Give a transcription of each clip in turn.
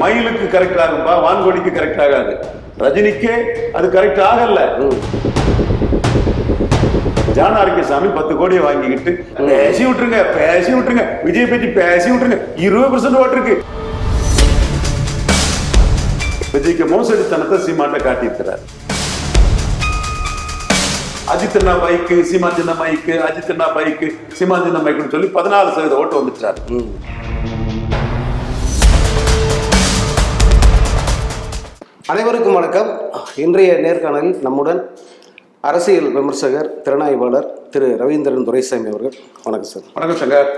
மயிலுக்கு correct ஆகும்பா வான்கோழிக்கு correct ஆகாது. ரஜினிக்கே அது கரெக்ட் ஆகல. ஜான ஆரோக்கியசாமி பத்து கோடியை வாங்கிக்கிட்டு பேசி விட்டுருங்க பேசி விட்டுருங்க. விஜய் பற்றி பேசி விட்டுருங்க. இருபது பர்சன்ட் ஓட்டு இருக்கு. விஜய்க்கு மோசடித்தனத்தை சீமாட்ட காட்டியிருக்கிறார். அஜித் அண்ணா பைக்கு சீமான் சின்ன மைக்கு அஜித் அண்ணா பைக்கு சீமான் சின்ன மைக்குன்னு சொல்லி பதினாலு சதவீத ஓட்டு வந்துட்டார். அனைவருக்கும் வணக்கம். இன்றைய நேர்காணலில் நம்முடன் அரசியல் விமர்சகர் திறனாய்வாளர் திரு ரவீந்திரன் துரைசாமி அவர்கள். வணக்கம் சார். வணக்கம் சங்கர்.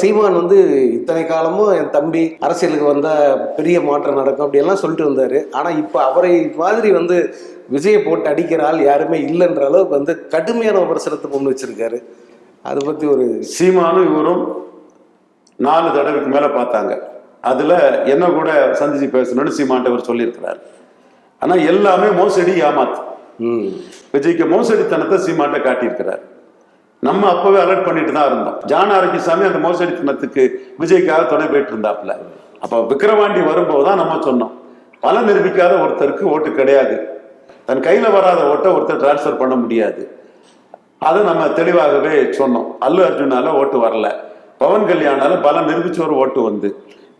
சீமான் வந்து இத்தனை காலமும் என் தம்பி அரசியலுக்கு வந்தா பெரிய மாற்றம் நடக்கும் அப்படியெல்லாம் சொல்லிட்டு இருந்தாரு. ஆனா இப்போ அவரை மாதிரி வந்து விஜயை போட்டு அடிக்கிற ஆள் யாருமே இல்லைன்ற அளவுக்கு வந்து கடுமையான விமர்சனத்தை முன் வச்சிருக்காரு. அதை பத்தி ஒரு சீமானும் இவரும் நாலு தடவைக்கு மேல பார்த்தாங்க. அதுல என்ன கூட சந்திச்சு பேசணும்னு சீமான்ட்ட இவர் சொல்லியிருக்கிறார். ஆனா எல்லாமே மோசடி ஏமாத்து. ம். விஜய்க்கு மோசடித்தனத்தை சீமான்ட்ட காட்டியிருக்கிறார். நம்ம அப்பவே அலர்ட் பண்ணிட்டு தான் இருந்தோம். ஜான் ஆரோக்கியசாமி அந்த மோசடித்தனத்துக்கு விஜய்க்காக துணை போயிட்டு இருந்தாப்புல அப்ப விக்கிரவாண்டி வரும்போது தான் நம்ம சொன்னோம். பல நிரூபிக்காத ஒருத்தருக்கு ஓட்டு கிடையாது. தன் கையில வராத ஓட்டை ஒருத்தர் டிரான்ஸ்ஃபர் பண்ண முடியாது. அதை நம்ம தெளிவாகவே சொன்னோம். அல்லு அர்ஜுனால ஓட்டு வரல. பவன் கல்யாணால பல நிரூபிச்ச ஒரு ஓட்டு வந்து.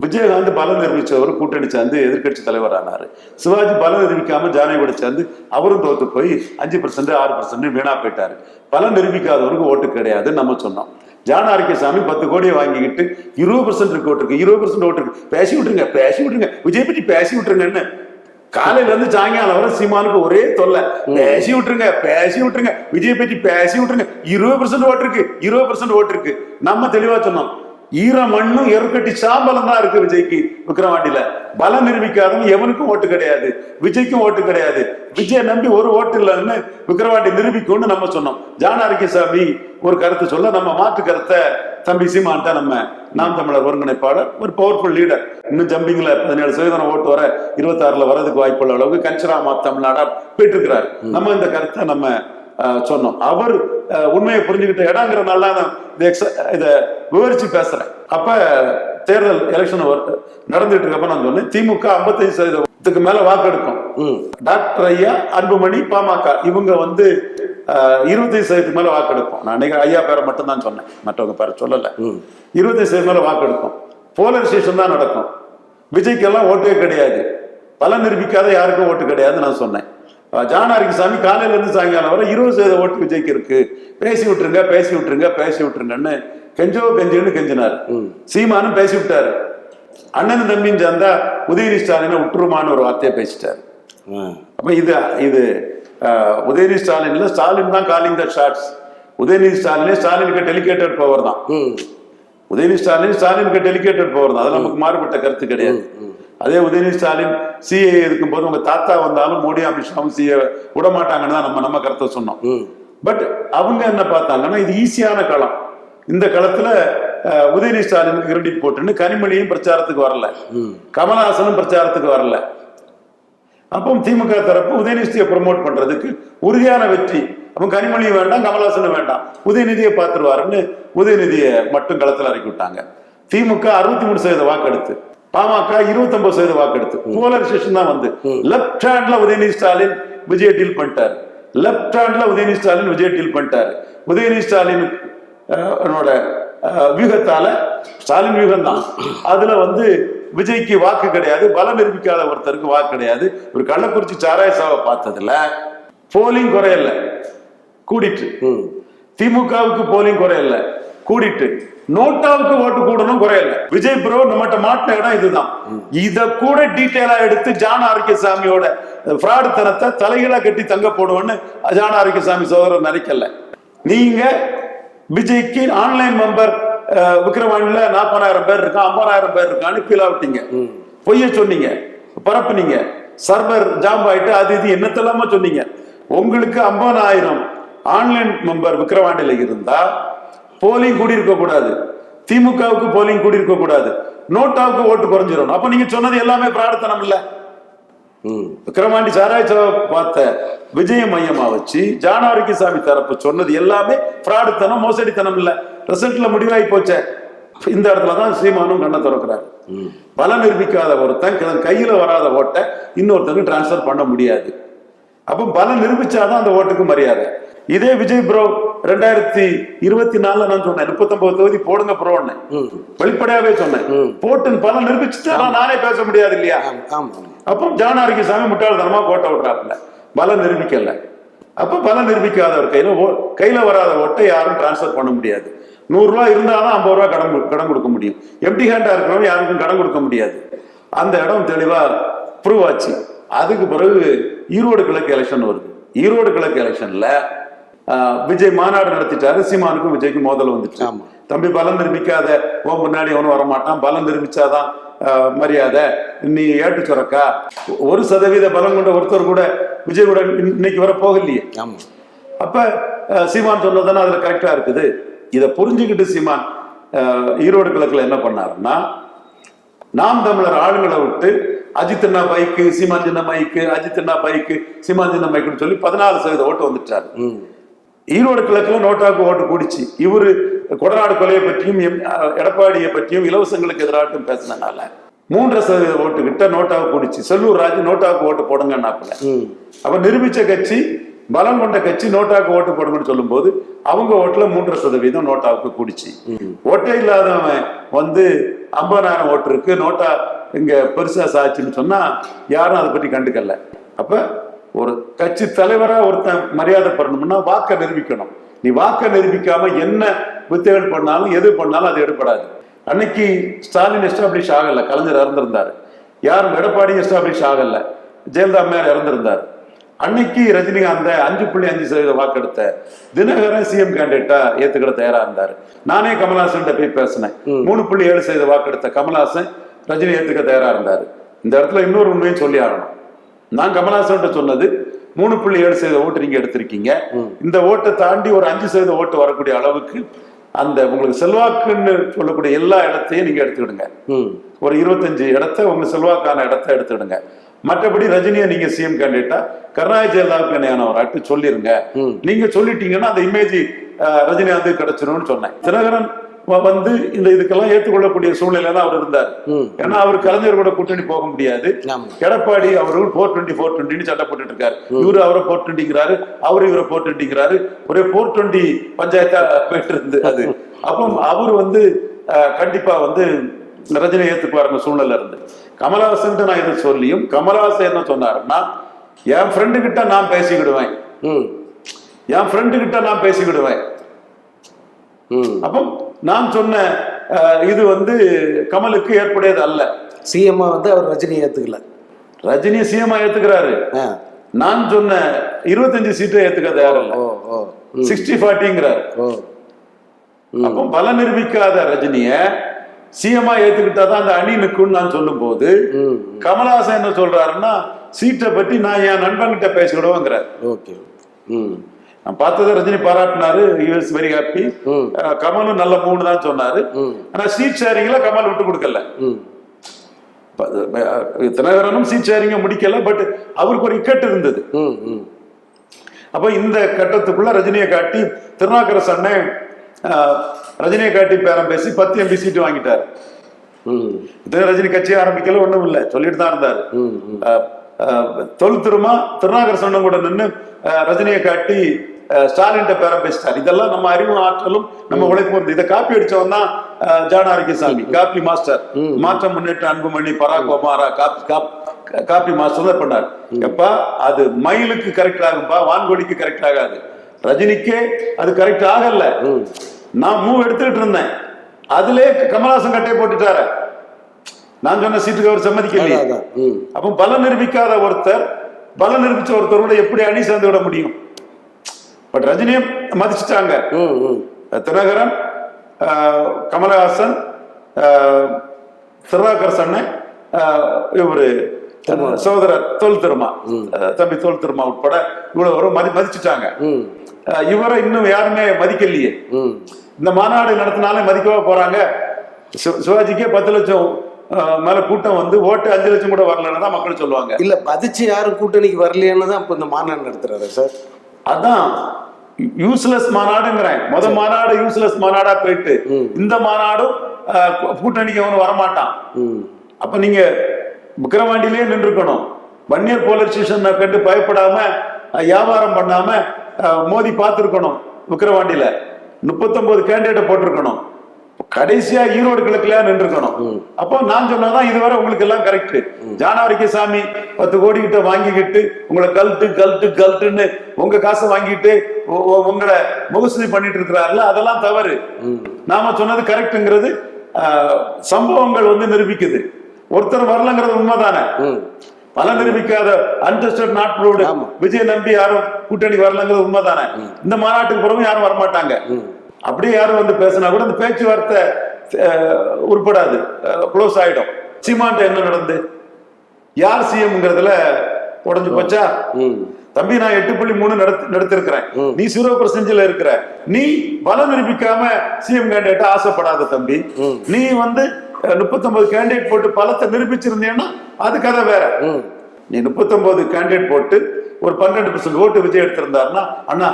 விஜயகாந்த் பலம் நிரூபிச்சவர் கூட்டணி சேர்ந்து எதிர்க்கட்சி ஆனார். சிவாஜி பலம் நிரூபிக்காம ஜானகியோட சேர்ந்து அவரும் தோத்து போய் அஞ்சு பர்சன்ட் ஆறு பர்சன்ட் வீணா போயிட்டாரு. பலம் நிரூபிக்காதவருக்கு ஓட்டு கிடையாது நம்ம சொன்னோம். ஜான ஆரோக்கியசாமி பத்து கோடியை வாங்கிக்கிட்டு இருபது பர்சன்ட் இருக்கு ஓட்டு இருக்கு இருபது பர்சன்ட் ஓட்டு இருக்கு பேசி விட்டுருங்க பேசி விட்டுருங்க. விஜய் பற்றி பேசி விட்டுருங்கன்னு காலையில இருந்து சாயங்காலம் வர சீமானுக்கு ஒரே தொல்லை. பேசி விட்டுருங்க பேசி விட்டுருங்க. விஜய் பற்றி பேசி விட்டுருங்க. இருபது பர்சன்ட் ஓட்டு இருக்கு இருபது பர்சன்ட் ஓட்டு இருக்கு நம்ம தெளிவா சொன்னோம். ஈர மண்ணும் எருக்கட்டி சாம்பலம் தான் இருக்கு விஜய்க்கு விக்ரவாண்டியில பலம் நிரூபிக்காதவன் எவனுக்கும் ஓட்டு கிடையாது. விஜய்க்கும் ஓட்டு கிடையாது. விஜய் நம்பி ஒரு ஓட்டு இல்லைன்னு விக்ரவாண்டி நிரூபிக்கும்னு நம்ம சொன்னோம். ஜான ஆரோக்கியசாமி ஒரு கருத்து சொல்ல நம்ம மாற்று கருத்தை தம்பி சீமான்ட்ட நம்ம நாம் தமிழர் ஒருங்கிணைப்பாளர் ஒரு பவர்ஃபுல் லீடர் இன்னும் ஜம்பிங்ல பதினேழு சதவீதம் ஓட்டு வர இருபத்தாறுல வரதுக்கு வாய்ப்புள்ள அளவுக்கு கஞ்சரா மா தமிழ்நாடா போயிட்டு இருக்கிறார். நம்ம இந்த கருத்தை நம்ம சொன்னோம். அவர் உண்மையை புரிஞ்சுக்கிட்ட இடங்கிறனால தான் ex- இதை விவரிச்சு பேசுறேன். அப்ப தேர்தல் எலெக்ஷன் நடந்துட்டு இருக்கப்ப நான் சொன்னேன் திமுக 55% சதவீதத்துக்கு மேல வாக்கெடுக்கும். டாக்டர் ஐயா அன்புமணி பாமக இவங்க வந்து இருபத்தி சதவீதத்துக்கு மேல வாக்கெடுப்போம் நான் அன்னைக்கு ஐயா பேரை மட்டும் தான் சொன்னேன் மற்றவங்க பேரை சொல்லல. இருபத்தி சதவீதம் மேல வாக்கெடுக்கும். போலரைசேஷன் தான் நடக்கும். விஜய்க்கெல்லாம் ஓட்டே கிடையாது. பல நிரூபிக்காத யாருக்கும் ஓட்டு கிடையாது நான் சொன்னேன். அஹ் ஜான் ஆரோக்கியசாமி காலையில இருந்து சாயங்காலம் வரை இருபது சதவீத ஓட்டு விஜய்க்கு இருக்கு பேசி விட்டுருங்க பேசி விட்டுருங்க பேசி விட்டுருங்கன்னு கெஞ்சோ கெஞ்சுன்னு கெஞ்சினார். சீமானும் பேசி விட்டாரு. அண்ணன் தம்பின்னு சேர்ந்தா உதயநிதி ஸ்டாலினை விட்டுருமான்னு ஒரு வார்த்தையை பேசிட்டாரு. அப்ப இது இது உதயநிதி ஸ்டாலின்ல ஸ்டாலின் தான் காலிங் த ஷாட்ஸ் உதயநிதி ஸ்டாலினே ஸ்டாலினுக்கு டெலிகேட்டட் பவர் தான். உதயநிதி ஸ்டாலின் ஸ்டாலினுக்கு டெலிகேட்டட் பவர் தான். அது நமக்கு மாறுபட்ட கருத்து கிடையாது. அதே உதயநிதி ஸ்டாலின் சிஏ இருக்கும் போது உங்க தாத்தா வந்தாலும் மோடி அமித்ஷாவும் சிஏ விட மாட்டாங்கன்னு தான் நம்ம நம்ம கருத்தை சொன்னோம். பட் அவங்க என்ன பார்த்தாங்கன்னா இது ஈஸியான களம். இந்த களத்துல உதயநிதி ஸ்டாலினுக்கு கிரெடிட் போட்டுன்னு கனிமொழியும் பிரச்சாரத்துக்கு வரல. கமலஹாசனும் பிரச்சாரத்துக்கு வரல. அப்போ திமுக தரப்பு உதயநிதியை ப்ரமோட் பண்றதுக்கு உறுதியான வெற்றி. அப்போ கனிமொழியும் வேண்டாம் கமலஹாசனும் வேண்டாம். உதயநிதியை பார்த்துருவாருன்னு உதயநிதியை மட்டும் களத்தில் இறக்கி விட்டாங்க. திமுக அறுபத்தி மூணு சதவீத வாக்கெடுத்து. பாமக இருபத்தொன்பது சதவீத வாக்கெடுத்து. போலரைசேஷன் தான் வந்து. லெப்ட் ஹேண்ட்ல உதயநிதி ஸ்டாலின் விஜய் டீல் பண்ணிட்டாரு. லெப்ட் ஹேண்ட்ல உதயநிதி ஸ்டாலின் விஜய் டீல் பண்ணிட்டாரு. உதயநிதி ஸ்டாலின் வியூகத்தால ஸ்டாலின் வியூகம் தான். அதுல வந்து விஜய்க்கு வாக்கு கிடையாது. பலம் நிரூபிக்காத ஒருத்தருக்கு வாக்கு கிடையாது. ஒரு கள்ளக்குறிச்சி சாராய சாவை பார்த்ததுல போலிங் குறையல. கூடிட்டு. திமுகவுக்கு போலிங் குறையல. கூடிட்டு. நோட்டாவுக்கு ஓட்டு கூடணும் குறையல விஜய் ப்ரோ நம்மகிட்ட மாட்டின இடம் இதுதான். இத கூட டீட்டெயிலா எடுத்து ஜான் ஆரோக்கியசாமியோட ஃப்ராடு தனத்தை தலைகீழா கட்டி தங்க போடுவோன்னு ஜான் ஆரோக்கியசாமி சோதரர் நினைக்கல. நீங்க விஜய்க்கு ஆன்லைன் மெம்பர் விக்ரவாணில நாற்பதாயிரம் பேர் இருக்கான் ஐம்பதாயிரம் பேர் இருக்கான்னு ஃபீல் ஆகிட்டீங்க பொய்ய சொன்னீங்க. பரப்புனீங்க. சர்வர் ஜாம் ஆயிட்டு அது இது என்னத்தெல்லாமோ சொன்னீங்க. உங்களுக்கு ஐம்பதாயிரம் ஆன்லைன் மெம்பர் விக்ரவாண்டியில இருந்தா போலிங் கூடி இருக்க கூடாது. திமுகவுக்கு போலிங் கூடி இருக்க கூடாது. நோட்டாவுக்கு ஓட்டு குறைஞ்சிரும் அப்ப நீங்க சொன்னது எல்லாமே பிரார்த்தனம் இல்ல. ம். விக்கிரவாண்டி சாராய்ச்சாவை பார்த்த விஜய மையமா வச்சு ஜானாரிக்கசாமி தரப்பு சொன்னது எல்லாமே ஃப்ராடுத்தனம் மோசடித்தனம் இல்ல. ரிசல்ட்ல முடிவாகி போச்சே. இந்த இடத்துல தான் சீமானும் கண்ணை திறக்கிறார். பலம் நிரூபிக்காத ஒருத்தன் தன் கையில வராத ஓட்டை இன்னொருத்தனுக்கு டிரான்ஸ்ஃபர் பண்ண முடியாது. அப்போ பலம் நிரூபிச்சாதான் அந்த ஓட்டுக்கு மரியாதை. இதே விஜய் ப்ரோ ரெண்டாயிரத்தி இருபத்தி நாலுல நான் சொன்னேன் முப்பத்தொன்பது தொகுதி போடுங்க ப்ரோன்னு வெளிப்படையாவே சொன்னேன். போட்டு பலம் நிரூபிச்சுட்டா நானே பேச முடியாது இல்லையா? அப்போ ஜான் ஆரோக்கியசாமி முட்டாள்தனமா கோட்டை விடுறாப்புல. பலம் நிரூபிக்கல. அப்போ பலம் நிரூபிக்காதவர் கையில கையில வராத ஓட்டை யாரும் டிரான்ஸ்ஃபர் பண்ண முடியாது. நூறு ரூபாய் இருந்தாதான் ஐம்பது ரூபாய் கடன் கொடு- கடன் கொடுக்க முடியும். எம்டி ஹேண்டா இருக்கிறவங்க யாருக்கும் கடன் கொடுக்க முடியாது. அந்த இடம் தெளிவா ப்ரூவ் ஆச்சு. அதுக்கு பிறகு ஈரோடு கிழக்கு எலெக்ஷன் வருது. ஈரோடு கிழக்கு எலெக்ஷன்ல விஜய் மாநாடு நடத்திட்டாரு. சீமானுக்கும் விஜய்க்கும் மோதல் வந்துச்சு. ஆமா. தம்பி பலம் நிரூபிக்காத உன் முன்னாடி அவனும் வரமாட்டான். பலம் நிரூபிச்சாதான் மரியாதை. நீ ஏட்டு சுரக்கா. ஒரு சதவீத பலம் கொண்ட ஒருத்தர் கூட விஜய் கூட இன்ன- இன்னைக்கு வர போகலையே. ஆமா. அப்ப சீமான் சொன்னதுதானே அதுல கரெக்டா இருக்குது. இதை புரிஞ்சுக்கிட்டு சீமான் ஈரோடு கிழக்குல என்ன பண்ணாருன்னா நாம் தமிழர் ஆளுங்களை விட்டு அஜித் அண்ணா பைக்கு சீமான் சின்ன மைக்கு அஜித் அண்ணா பைக்கு சீமான் சின்ன மைக்குன்னு சொல்லி பதினாலு சதவீத ஓட்டு வந்துட்டாரு. ஈரோடு கிழக்குல நோட்டாவுக்கு ஓட்டு கூடிச்சு. இவரு கொடநாடு கொலையை பற்றியும் எடப்பாடியை பற்றியும் இலவசங்களுக்கு எதிராட்டும் பேசினனால மூன்றரை சதவீத ஓட்டு கிட்ட நோட்டாவுக்கு கூடிச்சு. செல்லூர் ராஜு நோட்டாவுக்கு ஓட்டு போடுங்கன்னாப்புல. அப்ப நிரூபிச்ச கட்சி பலம் கொண்ட கட்சி நோட்டாவுக்கு ஓட்டு போடுங்கன்னு சொல்லும்போது அவங்க ஓட்டுல மூன்றரை சதவீதம் நோட்டாவுக்கு கூடிச்சு. ஓட்டே இல்லாதவன் வந்து ஐம்பதாயிரம் ஓட்டு இருக்கு நோட்டா இங்க பெருசா சாச்சுன்னு சொன்னா யாரும் அதை பற்றி கண்டுக்கல. அப்ப ஒரு கட்சி தலைவரா ஒருத்தன் மரியாதை பண்ணணும்னா வாக்க நிரூபிக்கணும். நீ வாக்க நிரூபிக்காம என்ன வித்தைகள் பண்ணாலும் எது பண்ணாலும் அது எடுபடாது. அன்னைக்கு ஸ்டாலின் எஸ்டாப்ளிஷ் ஆகல கலைஞர் இறந்திருந்தாரு. யாரும் எடப்பாடி எஸ்டாப்ளிஷ் ஆகல ஜெயலலிதா அம்மையார் இறந்திருந்தார். அன்னைக்கு ரஜினிகாந்த அஞ்சு புள்ளி அஞ்சு சதவீத வாக்கெடுத்த தினகரன் சிஎம் கேண்டிடேட்டா ஏத்துக்கிட தயாரா இருந்தாரு. நானே கமல்ஹாசன் போய் பேசினேன். மூணு புள்ளி ஏழு சதவீத வாக்கெடுத்த கமல்ஹாசன் ரஜினி ஏத்துக்க தயாரா இருந்தாரு. இந்த இடத்துல இன்னொரு உண்மையும் சொல்லி ஆகணும். நான் கமல்ஹாசன் சொன்னது மூணு புள்ளி ஏழு சதவீத ஓட்டு நீங்க எடுத்திருக்கீங்க. இந்த ஓட்டை தாண்டி ஒரு அஞ்சு சதவீத ஓட்டு வரக்கூடிய அளவுக்கு அந்த உங்களுக்கு செல்வாக்குன்னு சொல்லக்கூடிய எல்லா இடத்தையும் நீங்க எடுத்துக்கிடுங்க. ஒரு இருபத்தஞ்சு இடத்த உங்க செல்வாக்கான இடத்த எடுத்துடுங்க மற்றபடி ரஜினியை நீங்க சிஎம் கேண்டிடேட்டா கருணாநிதி ஜெயலலிதாவுக்கு இணையானவராட்டு சொல்லிருங்க. நீங்க சொல்லிட்டீங்கன்னா அந்த இமேஜ் ரஜினிகாந்த் கிடைச்சிரும்னு சொன்னேன். தினகரன் வந்து இந்த இதுக்கெல்லாம் ஏற்றுக்கொள்ளக்கூடிய சூழ்நிலை தான் அவர் இருந்தார். ஏன்னா அவர் கலைஞர் கூட கூட்டணி போக முடியாது. எடப்பாடி அவர்கள் போர் டுவெண்ட்டி ஃபோர் டுவெண்ட்டின்னு சட்டை போட்டுட்டு இருக்காரு இவரு அவரை போர் டுவெண்ட்டிங்கிறாரு அவரு இவரை போர் டுவெண்ட்டிங்கிறாரு ஒரே போர் டுவெண்ட்டி பஞ்சாயத்தா போயிட்டு இருந்து அது. அப்போ அவர் வந்து கண்டிப்பா வந்து ரஜினி ஏத்துக்குவாருங்க சூழ்நிலை இருந்து கமலஹாசன் நான் இதை சொல்லியும் கமலஹாசன் என்ன சொன்னாருன்னா என் ஃப்ரெண்டு கிட்ட நான் பேசிக்கிடுவேன். என் ஃப்ரெண்டு கிட்ட நான் பேசிக்கிடுவேன். அப்போ நான் சொன்ன இது வந்து கமலுக்கு ஏற்புடையது அல்ல. சிஎம்மா வந்து அவர் ரஜினி ஏத்துக்கல. ரஜினி சிஎம் ஏத்துக்கிறாரு. நான் சொன்ன இருபத்தஞ்சு சீட்டை ஏத்துக்க தயாரில்ல ஓ ஓ. ம். சிக்ஸ்டி ஃபார்ட்டிங்கிறார் அப்போ பல நிரூபிக்காத ரஜினிய சிஎம்ஆ ஏத்துக்கிட்டாதான் அந்த அணி நிற்கும்னு நான் சொல்லும் போது கமலஹாசன் என்ன சொல்றாருன்னா சீட்டை பத்தி நான் என் நண்பன்கிட்ட பேசிக்கிடுவோங்கிறார். ஓகே. ம். நான் பார்த்ததை ரஜினி பாராட்டினாரு யூஎஸ் வெரி ஹாப்பி கமலும் நல்ல மூணு தான் சொன்னாரு. ஆனா சீட் ஷேரிங்ல கமல் விட்டு கொடுக்கல. தினகரனும் சீட் ஷேரிங்க முடிக்கல பட் அவருக்கு ஒரு இக்கட்டு இருந்தது. அப்ப இந்த கட்டத்துக்குள்ள ரஜினியை காட்டி திருநாக்கரசு அண்ணன் ரஜினியை காட்டி பேரம் பேசி பத்து எம்பி சீட்டு வாங்கிட்டார். ரஜினி கட்சி ஆரம்பிக்கல ஒண்ணும் இல்லை சொல்லிட்டு தான் இருந்தாரு. தொல் திருமா திருநாகரசு அண்ணன் கூட நின்று ரஜினியை காட்டி ஆஹ், ஸ்டாலின்ட்ட பேரம் பேசிட்டார். இதெல்லாம் நம்ம அறிவு ஆற்றலும் நம்ம உழைப்பு இதை காப்பி அடிச்சவன் தான் ஜான் ஆரோக்கியசாமி காப்பி மாஸ்டர். மாற்றம் முன்னேற்ற Anbumani Barack Obama copy cop copy master தான் பண்ணார். எப்பா அது மயிலுக்கு கரெக்ட் ஆகும்பா வான்கோழிக்கு கரெக்ட் ஆகாது. ரஜினிக்கே அது கரெக்ட் ஆகல. நான் மூவ் எடுத்துக்கிட்டு இருந்தேன். அதிலே கமலஹாசன் கட்டையை போட்டுட்டாரு. நான் சொன்ன சீட்டுக்கு அவர் சம்மதிக்கலையே. அப்போ பலம் நிரூபிக்காத ஒருத்தர் பலம் நிரூபிச்ச ஒருத்தரோட எப்படி அணி சேர்ந்து விட முடியும்? பட் ரஜினியை மதிச்சிட்டாங்க. தினகரன் கமலஹாசன் அண்ணன் ஆஹ், இவரு சகோதரர் தோல் திருமா. தம்பி தோல் திருமா உட்பட இவ்வளவு வரும் மதி மதிச்சுட்டாங்க. இவரை இன்னும் யாருமே மதிக்கலையே. இந்த மாநாடு நடத்தினாலே மதிக்கவா போறாங்க? சிவ- சிவாஜிக்கே பத்து லட்சம் மேல கூட்டம் வந்து ஓட்டு அஞ்சு லட்சம் கூட வரலன்னு தான் மக்கள் சொல்லுவாங்க. இல்ல பதிச்சு யாரும் கூட்டணிக்கு வரலையேன்னு தான் இப்போ இந்த மாநாடு நடத்துறாரு சார். அதான் யூஸ்லெஸ் மாநாடுங்கிறேன். முத மாநாடு யூஸ்லெஸ் மாநாடா போயிட்டு இந்த மாநாடும் கூட்டணிக்கு அவனு வரமாட்டான். அப்ப நீங்க விக்கிரவாண்டிலே நின்றுக்கணும். வன்னியர் போலீஸ் ஸ்டேஷன் கண்டு பயப்படாம வியாபாரம் பண்ணாம மோதி பார்த்துருக்கணும் விக்கிரவாண்டியில. முப்பத்தொன்பது கேண்டிடேட்டை போட்டிருக்கணும். கடைசியா ஈரோடு கிழக்குல நின்றுக்கணும். அப்போ நான் சொன்னதான் இதுவரை உங்களுக்கு எல்லாம் கரெக்ட் ஜானவரிக்கு சாமி பத்து கோடி கிட்ட வாங்கிக்கிட்டு உங்களை கல்ட்டு கல்ட்டு கல்ட்டுன்னு உங்க காசை வாங்கிட்டு உங்களை முகஸ்துதி பண்ணிட்டு இருக்கிறாருல அதெல்லாம் தவறு. நாம சொன்னது கரெக்ட்ங்கிறது சம்பவங்கள் வந்து நிரூபிக்குது. ஒருத்தர் வரலங்கிறது உண்மைதானே? பல நிரூபிக்காத அன்டெஸ்டட் நாட் ப்ரூவ்டு ஆமா. விஜய் நம்பி யாரும் கூட்டணி வரலங்கிறது உண்மைதானே? இந்த மாநாட்டுக்கு பிறகு யாரும் வரமாட்டாங்க. அப்படியே யாரும் வந்து பேசினா கூட அந்த பேச்சுவார்த்தை உருப்படாது. க்ளோஸ் ஆயிடும். சீமான்ட்ட என்ன நடந்து? யார் சிஎம்ங்கிறதுல உடஞ்சு போச்சா? தம்பி நான் எட்டு புள்ளி மூணு நடத்தி நடத்திருக்கிறேன். நீ ஜீரோ பர்சன்டேஜ்ல இருக்கிற. நீ பலம் நிரூபிக்காம சிஎம் கேண்டிடேட் ஆசைப்படாத தம்பி. நீ வந்து முப்பத்தொன்பது கேண்டிடேட் போட்டு பலத்தை நிரூபிச்சிருந்தீங்கன்னா அது கதை வேற. நீ முப்பத்தொன்பது கேண்டிடேட் போட்டு ஒரு பன்னெண்டு பர்சன்ட் ஓட்டு விஜய் எடுத்திருந்தாருன்னா அண்ணா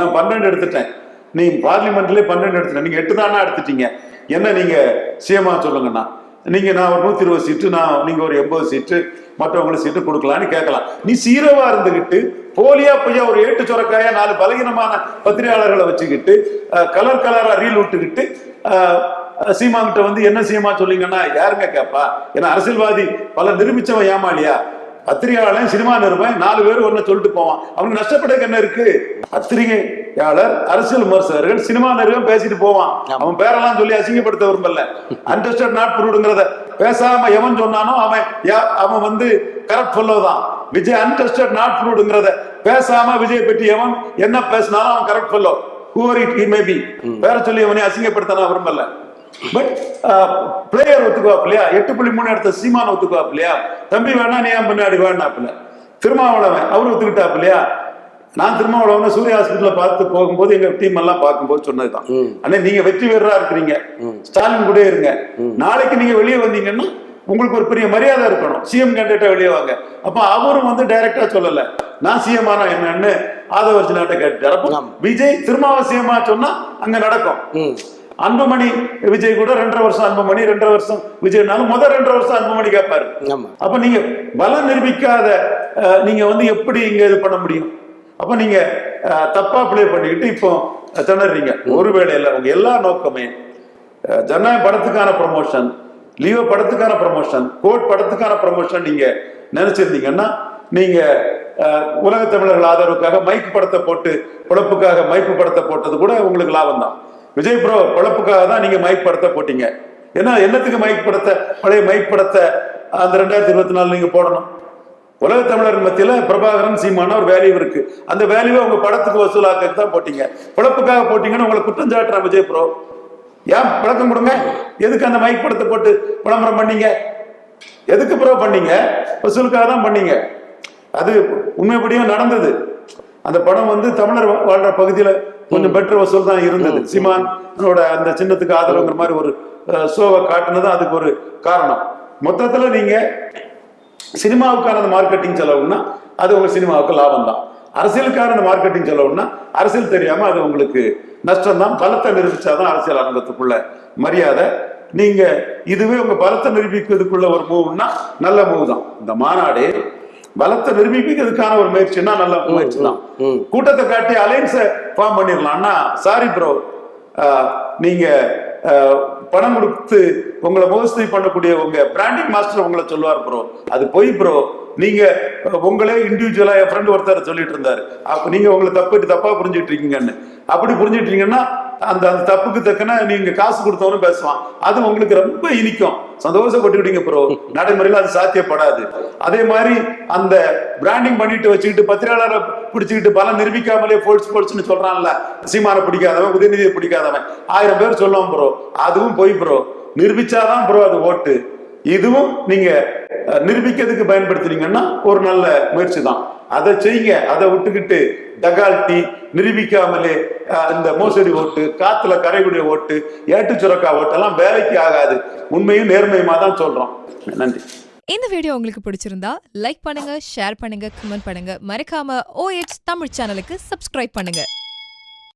நான் பன்னெண்டு எடுத்துட்டேன். நீ பார்லிமெண்ட்லயே பன்னெண்டு எடுத்துட்டேன் நீங்க எட்டு தானா எடுத்துட்டீங்க. என்ன நீங்க சிஎம்மா சொல்லுங்கண்ணா? நீங்க நான் ஒரு நூத்தி இருபது சீட்டு நான் நீங்க ஒரு எண்பது சீட்டு மற்றவங்களுக்கு சீட்டு கொடுக்கலான்னு கேட்கலாம். நீ சீரவா இருந்துகிட்டு போலியா பொய்யா ஒரு ஏட்டு சுரக்காயா நாலு பலகீனமான பத்திரிகையாளர்களை வச்சுக்கிட்டு கலர் கலரா ரீல் விட்டுக்கிட்டு சீமா கிட்ட வந்து என்ன சீமா சொல்லிங்கன்னா யாருங்க கேப்பா? ஏன்னா அரசியல்வாதி பல நிரூபிச்சவன் ஏமாளியா? பத்திரிகையாளன் சினிமா நிருபன் நாலு பேர் ஒன்னு சொல்லிட்டு போவான். அவனுக்கு நஷ்டப்படக்கு என்ன இருக்கு? பத்திரிகையாளர் அரசியல் விமர்சகர்கள் சினிமா நிருபம் பேசிட்டு போவான். அவன் பேரெல்லாம் சொல்லி அசிங்கப்படுத்த விரும்பல. அண்டர்ஸ்டாண்ட் நாட் ப்ரூவ்டுங்கிறத பேசாம எவன் சொன்னானோ அவன் அவன் வந்து கரெக்ட் ஃபெல்லோ தான். விஜய் அன்டெஸ்டட் நாட் ப்ரூவ்டுங்கிறத பேசாம விஜய் பற்றி எவன் என்ன பேசினாலும் அவன் correct fellow whoever it he may. Be பேர சொல்லி அவனை அசிங்கப்படுத்த நான் விரும்பல. பட் பிளேயர் ஒத்துக்குவாப்லையா எட்டு புள்ளி மூணு எடுத்த சீமான் ஒத்துக்குவாப்லையா தம்பி வேணா நீ ஏன் பின்னாடி வேணாப்புல. திருமாவளவன் அவரு ஒத்துக்கிட்டாப்லையா நான் திருமாவளவனை சூரிய ஹாஸ்பிட்டல்ல பார்த்து போகும்போது எங்க டீம் எல்லாம் பார்க்கும்போது சொன்னதுதான். அண்ணே நீங்க வெற்றி வீரரா இருக்கிறீங்க. ஸ்டாலின் கூட இருங்க. நாளைக்கு நீங்க வெளியே வந்தீங்கன்னா உங்களுக்கு ஒரு பெரிய மரியாதை இருக்கணும். சிஎம் கேண்டிடேட்டா வெளியே வாங்க. அப்ப அவரும் வந்து டைரக்டா சொல்லல. நான் சிஎம் ஆனா என்னன்னு ஆதவர்ஜி நாட்டை கேட்டார் அப்போ விஜய் திருமாவ சிஎம்மா சொன்னா அங்க நடக்கும். அன்புமணி விஜய் கூட ரெண்டரை வருஷம் அன்புமணி ரெண்டரை வருஷம் விஜய்னாலும் முதல் ரெண்டரை வருஷம் அன்புமணி கேட்பாரு. அப்ப நீங்க பலம் நிரூபிக்காத நீங்க வந்து எப்படி இங்க இது பண்ண முடியும்? அப்ப நீங்க தப்பா ப்ளே பண்ணிக்கிட்டு இப்போ திணறீங்க. ஒருவேளை இல்ல உங்க எல்லா நோக்கமே ஜனநாயக படத்துக்கான ப்ரமோஷன் லியோ படத்துக்கான ப்ரமோஷன் கோட் படத்துக்கான ப்ரமோஷன் நீங்க நினைச்சிருந்தீங்கன்னா நீங்க உலக தமிழர்கள் ஆதரவுக்காக மைக் படத்தை போட்டு பிழப்புக்காக மைக்கு படத்தை போட்டது கூட உங்களுக்கு லாபம் தான் விஜய் ப்ரோ பிழப்புக்காக தான் நீங்க மைக் படத்தை போட்டீங்க. ஏன்னா என்னத்துக்கு மைக் படத்தை? பழைய மைக் படத்தை அந்த ரெண்டாயிரத்தி இருபத்தி நாலு நீங்க போடணும். உலக தமிழர் மத்தியில பிரபாகரன் சீமான ஒரு வேல்யூ இருக்கு. அந்த வேல்யூவை உங்க படத்துக்கு வசூலாக்க தான் போட்டீங்க. பிழப்புக்காக போட்டீங்கன்னு உங்களை குற்றம் சாட்டுறேன் விஜய் ப்ரோ ஏன்? பழக்கம் கொடுங்க. எதுக்கு அந்த மைக் படத்தை போட்டு விளம்பரம் பண்ணீங்க? எதுக்கு ப்ரோ பண்ணீங்க? வசூலுக்காக தான் பண்ணீங்க. அது உண்மைப்படியும் நடந்தது. அந்த படம் வந்து தமிழர் வாழ்ற பகுதியில கொஞ்சம் பெட்டர் வசூல் தான் இருந்தது. சீமானோட அந்த சின்னத்துக்கு ஆதரவுங்கிற மாதிரி ஒரு ஷோவை காட்டுனது அதுக்கு ஒரு காரணம். மொத்தத்துல நீங்க சினிமாவுக்கான மார்க்கெட்டிங் செலவுன்னா அது உங்க சினிமாவுக்கு லாபம் தான் அரசியலுக்கான மார்க்கெட்டிங் செலவுன்னா அரசியல் தெரியாம அது உங்களுக்கு நஷ்டம் தான் பலத்தை நிரூபிச்சாதான் அரசியல் அரங்கத்துக்குள்ள மரியாதை. நீங்க இதுவே உங்க பலத்தை நிரூபிக்கிறதுக்குள்ள ஒரு மூவ்னா நல்ல மூவ் தான். இந்த மாநாடு பலத்தை நிரூபிக்கிறதுக்கான ஒரு முயற்சின்னா நல்ல முயற்சி தான். கூட்டத்தை காட்டி அலைன்ஸை ஃபார்ம் பண்ணிடலாம்னா சாரி ப்ரோ நீங்க பணம் கொடுத்து உங்களை முகஸ்தி பண்ணக்கூடிய உங்க பிராண்டிங் மாஸ்டர் உங்களை சொல்லுவார் ப்ரோ அது பொய் ப்ரோ நீங்க உங்களே இண்டிவிஜுவலா என் ஃப்ரெண்ட் ஒருத்தர் சொல்லிட்டு இருந்தாரு. அப்ப நீங்க உங்களை தப்பு தப்பா புரிஞ்சுட்டு இருக்கீங்கன்னு. அப்படி புரிஞ்சுட்டீங்கன்னா அந்த அந்த தப்புக்கு தக்கன நீங்க காசு கொடுத்தவனும் பேசுவான். அது உங்களுக்கு ரொம்ப இனிக்கும். சந்தோஷப்பட்டுக்கிட்டீங்க ப்ரோ நடைமுறையில் அது சாத்தியப்படாது. அதே மாதிரி அந்த பிராண்டிங் பண்ணிட்டு வச்சுக்கிட்டு பத்திரிகையாளரை பிடிச்சிக்கிட்டு பலம் நிரூபிக்காமலே போல்ஸ் போல்ஸ்னு சொல்றான்ல சீமானை பிடிக்காதவன் உதயநிதியை பிடிக்காதவன். ஆயிரம் பேர் சொல்லுவான் ப்ரோ அதுவும் போய் ப்ரோ நிரூபிச்சாதான் ப்ரோ அது ஓட்டு. இதுவும் நீங்க நிரூபிக்கிறதுக்கு பயன்படுத்துனீங்கன்னா ஒரு நல்ல முயற்சி தான். அதை செய்யுங்க. அதை விட்டுக்கிட்டு டகால்ட்டி நிரூபிக்காமலே இந்த மோசடி ஓட்டு காத்துல கரைகுடிய ஓட்டு ஏட்டு சுரக்கா ஓட்டெல்லாம் வேலைக்கு ஆகாது. உண்மையும் நேர்மையுமா தான் சொல்றோம். நன்றி. இந்த வீடியோ உங்களுக்கு பிடிச்சிருந்தா லைக் பண்ணுங்க ஷேர் பண்ணுங்க கமெண்ட் பண்ணுங்க. மறக்காம ஓஎச் தமிழ் சேனலுக்கு சப்ஸ்கிரைப் பண்ணுங்க.